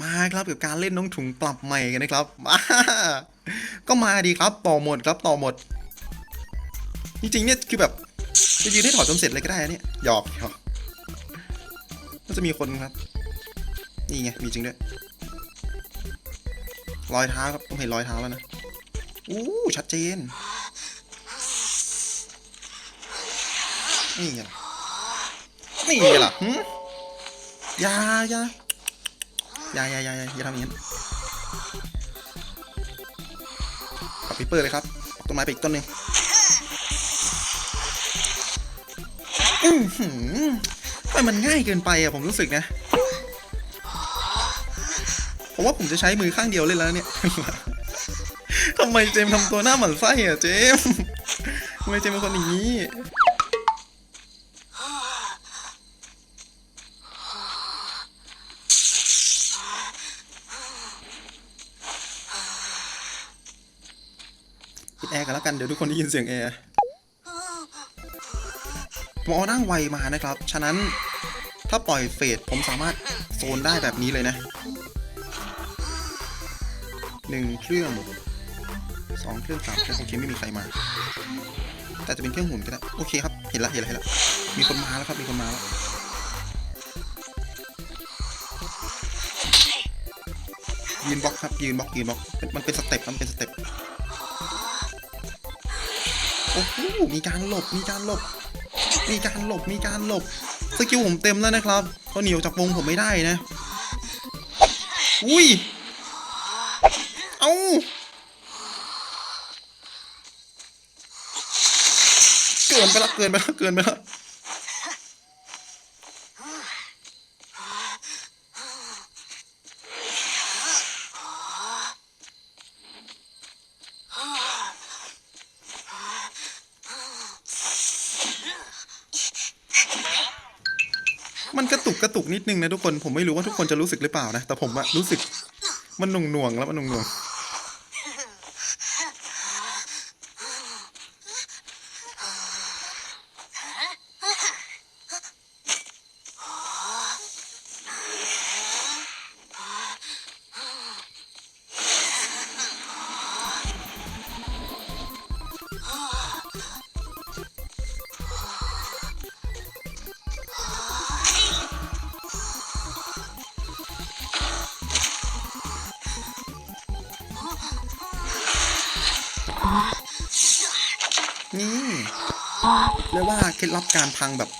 มาครับกับการเล่นน้องถุงปรับใหม่กันนะครับ มาก็มาดีครับต่อหมดครับต่อหมด จริงๆเนี่ยคือแบบจะยืนให้ถอดจนเสร็จเลยก็ได้เนี่ยหยอกหยอกก็จะมีคนครับ นี่ไงมีจริงด้วยรอยเท้าครับต้องเห็นรอยเท้าแล้วนะอู้ชัดเจนนี่ไงล่ะนี่ไงล่ะหึ อยาอยาอย่าอย่าอย่าอย่าอย่าทำอย่างนั้ปักปีเปอร์เลยครับปักต้นไม้ไปอีกต้นหนึ่งอือหือทำไมมันง่ายเกินไปอะผมรู้สึกนะผมว่าผมจะใช้มือข้างเดียวเล่นแล้วเนี่ยทำไมเจมทำตัวหน้าหมันไส้อะเจมทำไมเจมเป็นคนอย่างนี้ แอร์กันแล้วกันเดี๋ยวทุกคนได้ยินเสียงแอร์ผมเอานั่งไวมานะครับ ฉะนั้นถ้าปล่อยเฟดผมสามารถโซนได้แบบนี้เลยนะหนึ่งเครื่องสองเครื่องสามเครื่องโอเคไม่มีใครมา แต่จะเป็นเครื่องหุ่นก็ได้โอเคครับเห็นละเห็นละเห็นละมีคนมาแล้วครับมีคนมาแล้วยืนบล็อกครับยืนบล็อกยืนบล็อกมันเป็นสเต็ปมันเป็นสเต็ป โอ้โหมีการหลบมีการหลบ มีการหลบมีการหลบสกิลผมเต็มแล้วนะครับเขาเหนียวจากวงผมไม่ได้นะ อุ้ยเอาเกินไปละเกินไปละเกินไปละ มันกระตุกกระตุกนิดนึงนะทุกคนผมไม่รู้ว่าทุกคนจะรู้สึกหรือเปล่านะ แต่ผมอะรู้สึกมันหน่วงหน่วงๆแล้วมันหน่วงๆ นี่เรียกว่าเคล็ดลับการพังแบบ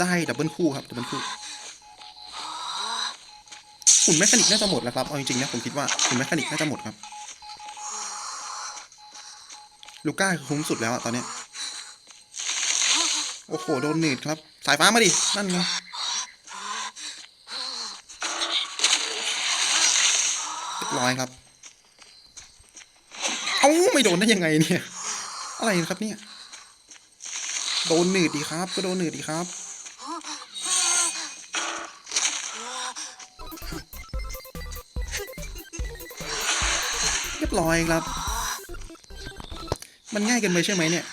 ได้ดับเบิลคู่ครับดับเบิลคู่หุ่นแมคานิกน่าจะหมดแล้วครับ เอาจริงๆนะผมคิดว่าหุ่นแมคานิกน่าจะหมดครับ ลูก้าคือคุ้มสุดแล้วอะตอนนี้ โอ้โห โดนหนืดครับ สายฟ้ามาดิ นั่นไงร้อยครับ เอ้าไม่โดนได้ยังไงเนี่ย อะไรนะครับเนี่ย โดนหนืดดีครับ ก็โดนหนืดดีครับ เรียบร้อยครับ มันง่ายเกันไปใช่ไหมเนี่ย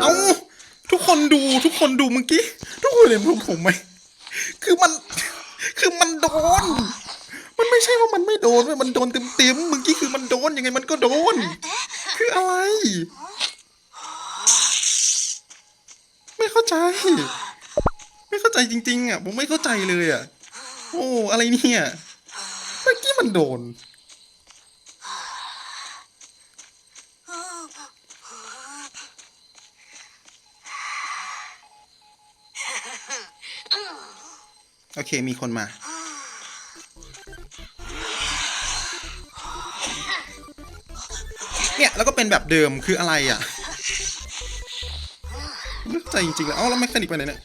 เอาทุกคนดูทุกคนดูเมื่อกี้ ทุกคนเห็นผมผมไหม คือมัน คือมันโดน มันไม่ใช่ว่ามันไม่โดนมันโดนเต็มเต็มๆเมื่อกี้คือมันโดนยังไงมันก็โดน คืออะไร ไม่เข้าใจ ไม่เข้าใจจริง ๆ อะ ผมไม่เข้าใจเลยอะ โอ้อะไรเนี่ยเมื่อกี้มันโดน โอเคมีคนมาเนี่ยแล้วก็เป็นแบบเดิมคืออะไรอะไม่เข้าใจจริงๆแล้วเอ้าแล้วแมคคานิกไปไหนเนี่ย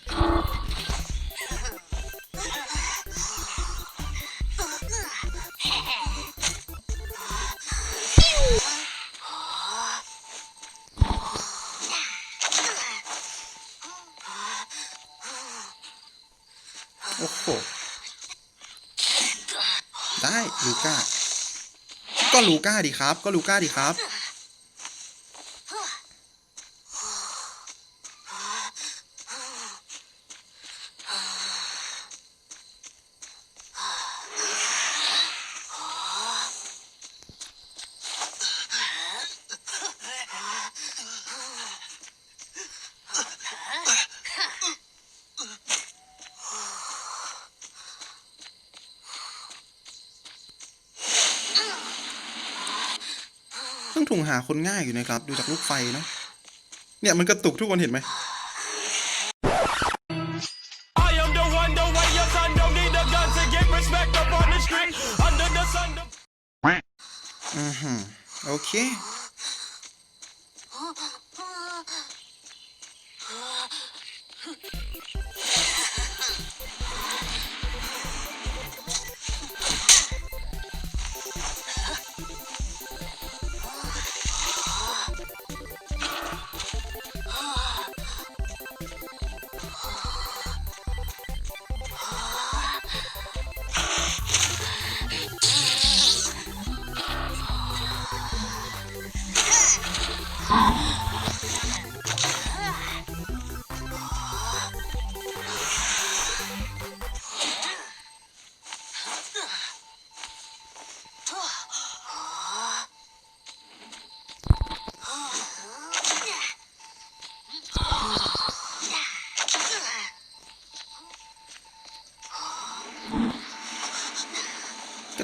ลูก้า ก็ลูก้าดีครับ ก็ลูก้าดีครับ ต้องถุงหาคนง่ายอยู่นะครับ ดูจากลูกไฟเนาะเนี่ยมันกระตุกทุกคนเห็นไหม I am the one, the way your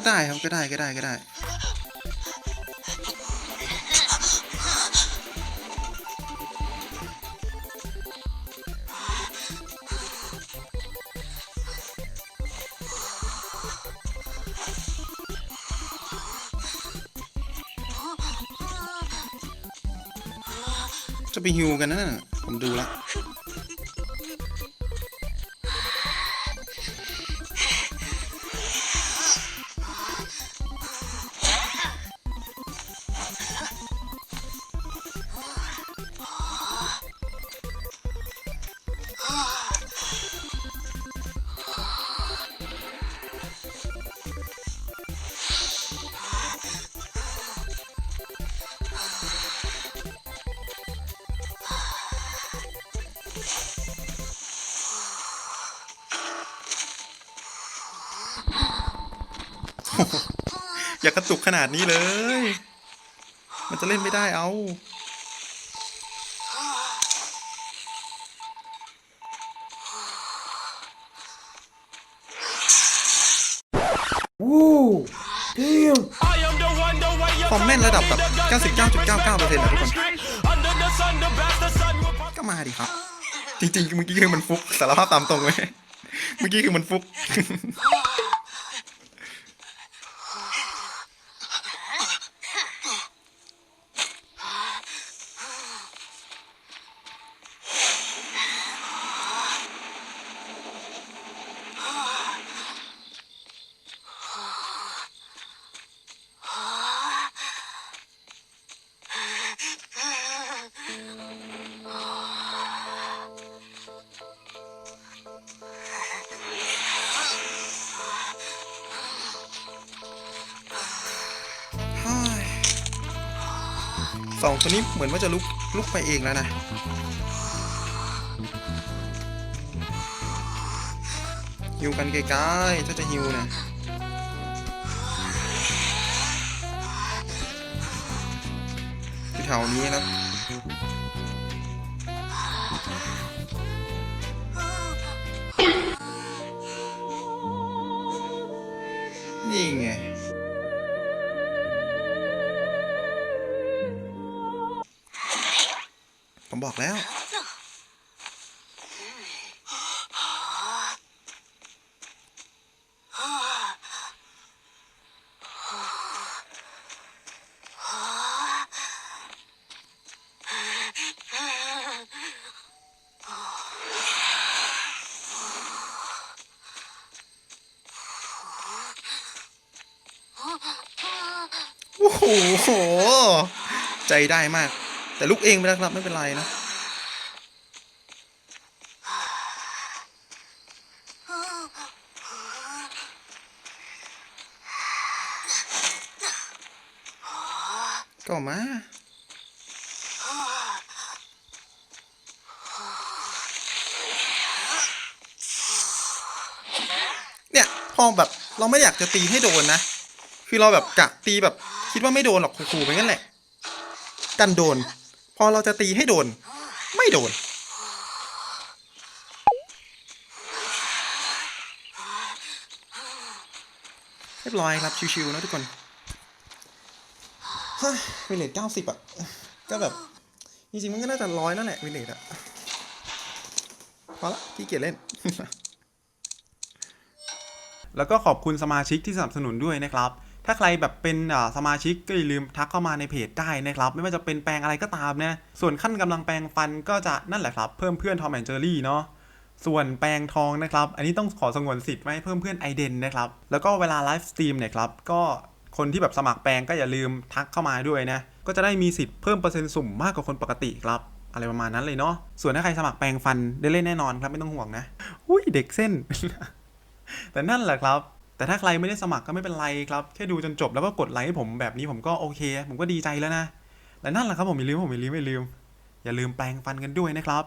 ได้ครับก็ได้ก็ได้ก็ได้ จะไปฮิวกันนะน่ะผมดูแล้ว อย่ากระตุกขนาดนี้เลย มันจะเล่นไม่ได้เอา I am the one, the way your ความแม่นระดับแบบ 99.99%นะทุกคน Under the sun, the bastard sun will pop. ก็มาดิครับ จริงๆ เมื่อกี้คือมันฟุก สารภาพตามตรงเลย เมื่อกี้คือมันฟุก สองคนนี้เหมือนว่าจะลุกลุกไปเองแล้วนะฮิวกันไกลๆถ้าจะฮิวนะอยู่แถวนี้นะนี่ไง บอกแล้ว โอ้โห ใจได้มาก แต่ลุกเองไปนะครับไม่เป็นไรนะก็มาเนี่ยพอแบบเราไม่อยากจะตีให้โดนนะ คือเราแบบกะตีแบบ คิดว่าไม่โดนหรอกขู่ๆไปงั้นแหละ กันโดน พอเราจะตีให้โดน ไม่โดน เรียบร้อยครับชิวๆนะทุกคนฮ้ยวินเลทเก้าสิบอะ ก็แบบ จริงๆ มันก็น่าจะร้อยนั่นแหละวินเลทอะ พอละขี้เกียจเล่นแล้วก็ขอบคุณสมาชิกที่สนับสนุนด้วยนะครับ ถ้าใครแบบเป็นสมาชิกก็อย่าลืมทักเข้ามาในเพจได้นะครับ ไม่ว่าจะเป็นแปลงอะไรก็ตามนะส่วนขั้นกำลังแปลงฟันก็จะนั่นแหละครับ เพิ่มเพื่อนทอมแอนเจอรี่เนาะส่วนแปลงทองนะครับ อันนี้ต้องขอสงวนสิทธิ์ไว้ให้เพิ่มเพื่อนไอเดนนะครับ แล้วก็เวลาไลฟ์สตรีมเนี่ยครับ ก็คนที่แบบสมัครแปลงก็อย่าลืมทักเข้ามาด้วยนะ ก็จะได้มีสิทธิ์เพิ่มเปอร์เซ็นต์สุ่มมากกว่าคนปกติครับ อะไรประมาณนั้นเลยเนาะ ส่วนถ้าใครสมัครแปลงฟันได้เล่นแน่นอนครับไม่ต้องห่วงนะ อุ้ยเด็กเส้น แต่นั่นแหละครับ แต่ถ้าใครไม่ได้สมัครก็ไม่เป็นไรครับ แค่ดูจนจบแล้วก็กดไลค์ให้ผมแบบนี้ผมก็โอเค ผมก็ดีใจแล้วนะ และนั่นแหละครับผมอย่าลืมผมอย่าลืมไม่ลืม อย่าลืมแปลงฟันกันด้วยนะครับ